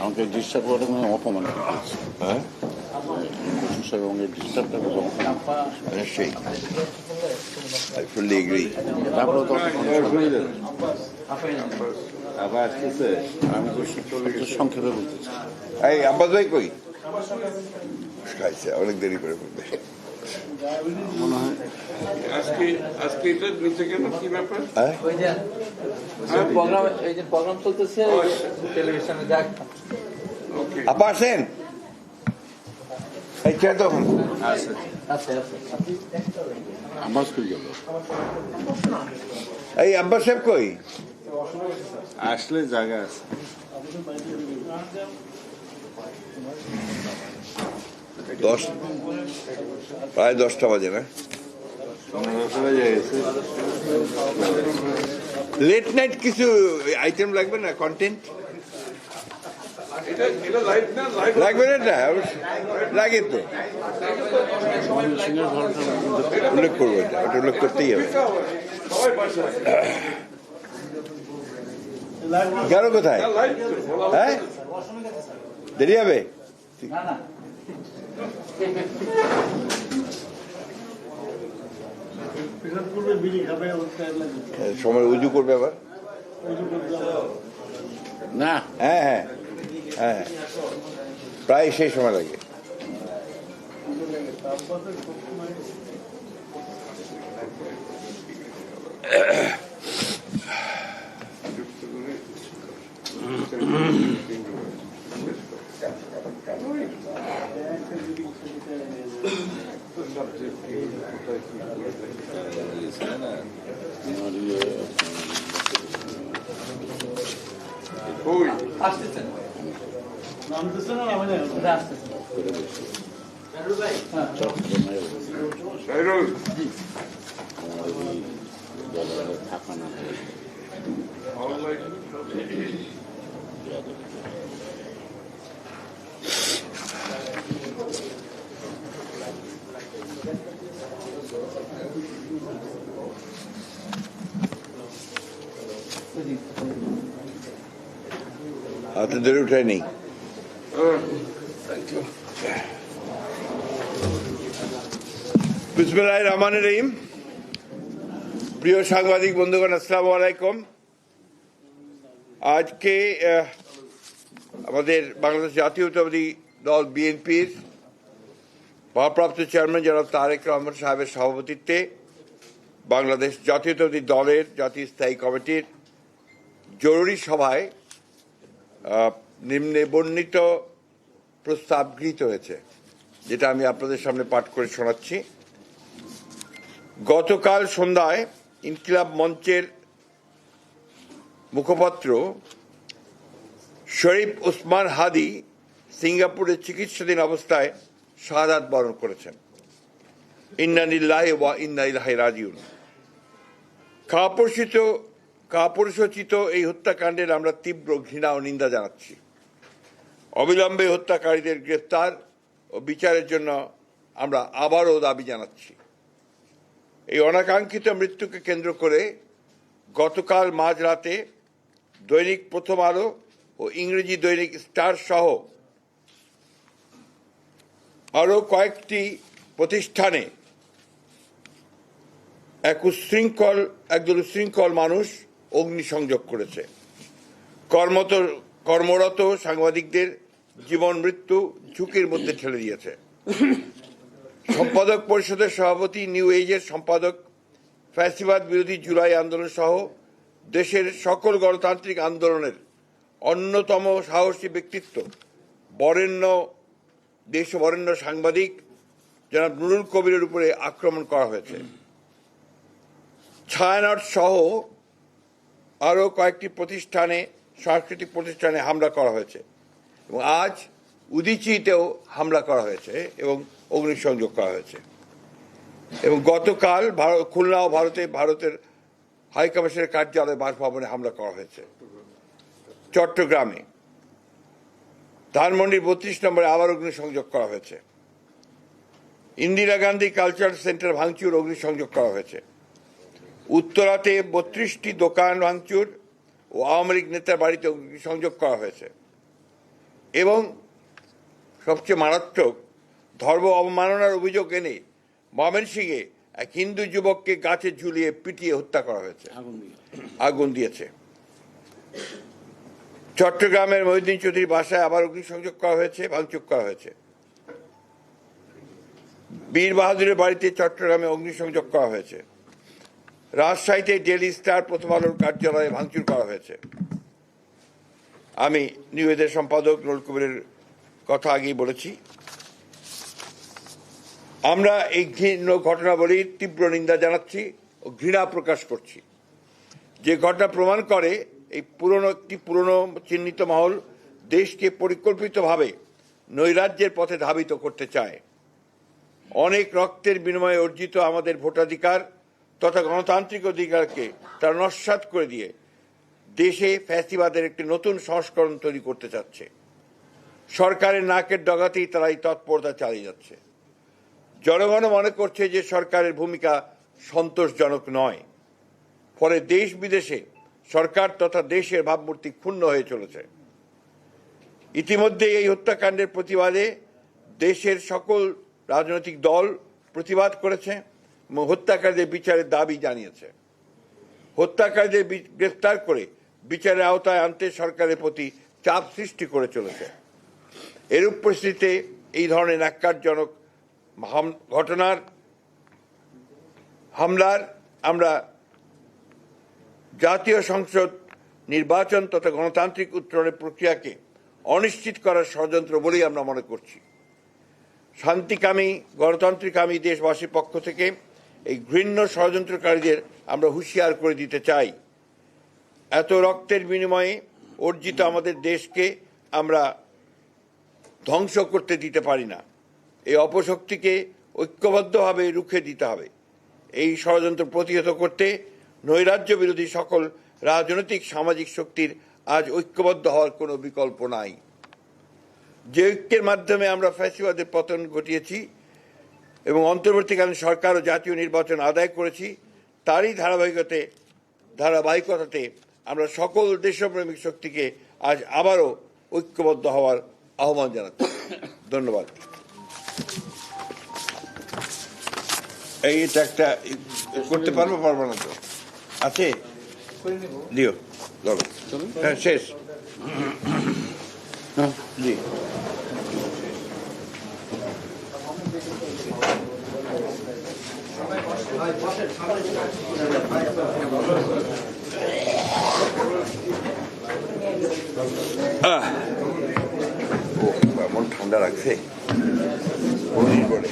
আমাকে ডিস্টার্ব করে মানে অপমান হ্যাঁ? কচু সাহেব আমাকে ডিস্টার্ব করে অপমান নিশ্চয়ই আই ফুললি এগ্রি তারপরে তো আবার আসতেছে। আমি তো সংক্ষেপে বলতেছি এই আব্বাস ভাই কই? খাইছে অনেক দেরি করে বলবে। মনে হয় আজকে আজকে এটা নিচে কেন? কি ব্যাপার? হ্যাঁ? ওই যে প্রোগ্রাম এই যে প্রোগ্রাম চলতেছে টেলিভিশনে দেখ ওকে। আপা আসেন। এই চেয়ার তখন আছে আছে গেল? এই আব্বাস সাহেব কই? আসলে জায়গা আছে। দশ প্রায় দশটা বাজে না? লেট নাইট কিছু আইটেম লাগবে না? কন্টেন্ট লাগবে না এটা? লাগে তো। উল্লেখ করব এটা। ওটা উল্লেখ করতেই হবে। গেল কোথায়? হ্যাঁ? দেরি হবে? না। সময় উজু করবে আবার না হ্যাঁ হ্যাঁ হ্যাঁ প্রায় সেই সময় লাগে আমার ইয়ে, কই আসতেছেন ওটা আসতেছে চট্টগ্রামে সাইরুল আমার ওই দলের থাকা ধরে উঠায় নেই বিসমুল্লাহ রহমান রহিম। প্রিয় সাংবাদিক বন্ধুগণ, আসসালামু আলাইকুম। আজকে আমাদের বাংলাদেশ জাতীয়তাবাদী দল বিএনপির ভারপ্রাপ্ত চেয়ারম্যান জনাব তারেক রহমান সাহেবের সভাপতিত্বে বাংলাদেশ জাতীয়তাবাদী দলের জাতীয় স্থায়ী কমিটির জরুরি সভায় নিম্নে বর্ণিত প্রস্তাব গৃহীত হয়েছে, যেটা আমি আপনাদের সামনে পাঠ করে শোনাচ্ছি। গতকাল সন্ধ্যায় ইনকিলাব মঞ্চের মুখপাত্র শরীফ ওসমান হাদি সিঙ্গাপুরে চিকিৎসাধীন অবস্থায় শাহাদাত বরণ করেছেন। ইন্নানিল্লাহ ওয়া ইন্না ইলাহি রাজিউন। কাপড়সচিত এই হত্যাকাণ্ডের আমরা তীব্র ঘৃণা ও নিন্দা জানাচ্ছি। অবিলম্বে হত্যাকারীদের গ্রেফতার ও বিচারের জন্য আমরা আবারও দাবি জানাচ্ছি। এই অনাকাঙ্ক্ষিত মৃত্যুকে কেন্দ্র করে গতকাল মাঝরাতে দৈনিক প্রথম আলো ও ইংরেজি দৈনিক স্টার সহ আরও কয়েকটি প্রতিষ্ঠানে এক উশৃঙ্খল একদল উশৃঙ্খল মানুষ অগ্নিসংযোগ করেছে। কর্মত, কর্মরত সাংবাদিকদের জীবন, মৃত্যু ঝুঁকির মধ্যে ঠেলে দিয়েছে। সম্পাদক পরিষদের সভাপতি, নিউ এজের সম্পাদক, ফ্যাসিবাদ বিরোধী জুলাই আন্দোলন সহ দেশের সকল গণতান্ত্রিক আন্দোলনের অন্যতম সাহসী ব্যক্তিত্ব বরেণ্য দেশ বরেণ্য সাংবাদিক জনাব নুরুল কবিরের উপরে আক্রমণ করা হয়েছে। ছায়ানট সহ আরও কয়েকটি প্রতিষ্ঠানে, সাংস্কৃতিক প্রতিষ্ঠানে হামলা করা হয়েছে। এবং আজ উদিচিতেও হামলা করা হয়েছে এবং অগ্নিসংযোগ করা হয়েছে। এবং গতকাল ভারত, খুলনা ও ভারতে, ভারতের হাইকমিশনের কার্যালয় বাসভবনে হামলা করা হয়েছে। চট্টগ্রামে। ধানমন্ডির বত্রিশ নম্বরে আবার অগ্নিসংযোগ করা হয়েছে। ইন্দিরা গান্ধী কালচার সেন্টার ভাঙচুর, অগ্নিসংযোগ করা হয়েছে। উত্তরাতে বত্রিশটি দোকান ভাঙচুর ও আওয়ামী লীগ নেতার বাড়িতে অগ্নিসংযোগ করা হয়েছে। এবং সবচেয়ে মারাত্মক ধর্ম অবমাননার অভিযোগ এনে ময়মনসিংহে এক হিন্দু যুবককে গাছে ঝুলিয়ে পিটিয়ে হত্যা করা হয়েছে। আগুন দিয়েছে। চট্টগ্রামের মহিউদ্দিন চৌধুরীর বাসায় আবার অগ্নিসংযোগ করা হয়েছে ভাঙচুর করা হয়েছে। বীর বাহাদুরের বাড়িতে চট্টগ্রামে অগ্নিসংযোগ করা হয়েছে। রাজশাহীতে ডেলি স্টার প্রথম আলোর কার্যালয়ে ভাঙচুর করা হয়েছে। আমি নিবেদের সম্পাদক নলকুবের কথা আগেই বলেছি। আমরা এই ঘৃণ্য ঘটনাবলীর তীব্র নিন্দা জানাচ্ছি ও ঘৃণা প্রকাশ করছি। যে ঘটনা প্রমাণ করে এই পুরনো, একটি পুরনো চিহ্নিত মহল দেশকে পরিকল্পিতভাবে নৈরাজ্যের পথে ধাবিত করতে চায়। অনেক রক্তের বিনিময়ে অর্জিত আমাদের ভোটাধিকার তথা গণতান্ত্রিক অধিকারকে তারা নস্বাত করে দিয়ে দেশে ফ্যাসিবাদের একটি নতুন সংস্করণ তৈরি করতে চাচ্ছে। সরকারের নাকের ডগাতেই তারা এই তৎপরতা চালিয়ে যাচ্ছে। জনগণ মনে করছে যে সরকারের ভূমিকা সন্তোষজনক নয়। ফলে দেশ বিদেশে সরকার তথা দেশের ভাবমূর্তি ক্ষুণ্ণ হয়ে চলেছে। ইতিমধ্যে এই হত্যাকাণ্ডের প্রতিবাদে দেশের সকল রাজনৈতিক দল প্রতিবাদ করেছে। হত্যাকারীদের বিচারের দাবি জানিয়েছে। হত্যাকারীদের গ্রেফতার করে বিচারের আওতায় আনতে সরকারের প্রতি চাপ সৃষ্টি করে চলেছে। এরূপ পরিস্থিতিতে এই ধরনের ন্যাক্কারজনক ঘটনার হামলার আমরা জাতীয় সংসদ নির্বাচন তথা গণতান্ত্রিক উত্তরণের প্রক্রিয়াকে অনিশ্চিত করার ষড়যন্ত্র বলেই আমরা মনে করছি। শান্তিকামী গণতান্ত্রিকামী দেশবাসীর পক্ষ থেকে এই ঘৃণ্য ষড়যন্ত্রকারীদের আমরা হুঁশিয়ার করে দিতে চাই। এত রক্তের বিনিময়ে অর্জিত আমাদের দেশকে আমরা ধ্বংস করতে দিতে পারি না। এই অপশক্তিকে ঐক্যবদ্ধভাবে রুখে দিতে হবে। এই ষড়যন্ত্র প্রতিহত করতে নৈরাজ্য বিরোধী সকল রাজনৈতিক সামাজিক শক্তির আজ ঐক্যবদ্ধ হওয়ার কোনো বিকল্প নাই। যে ঐক্যের মাধ্যমে আমরা ফ্যাসিবাদের পতন ঘটিয়েছি এবং অন্তর্বর্তীকালীন সরকার ও জাতীয় নির্বাচন আদায় করেছি, তারই ধারাবাহিকতে, ধারাবাহিকতাতে আমরা সকল দেশপ্রেমিক শক্তিকে আজ আবারও ঐক্যবদ্ধ হওয়ার আহ্বান জানাচ্ছি। ধন্যবাদ। এই এটা একটা করতে পারব পারব না তো? আছে? দিও ধরো হ্যাঁ শেষ। জি। Ah. Bon, bah, moi, le prendre à l'accès. On y volait.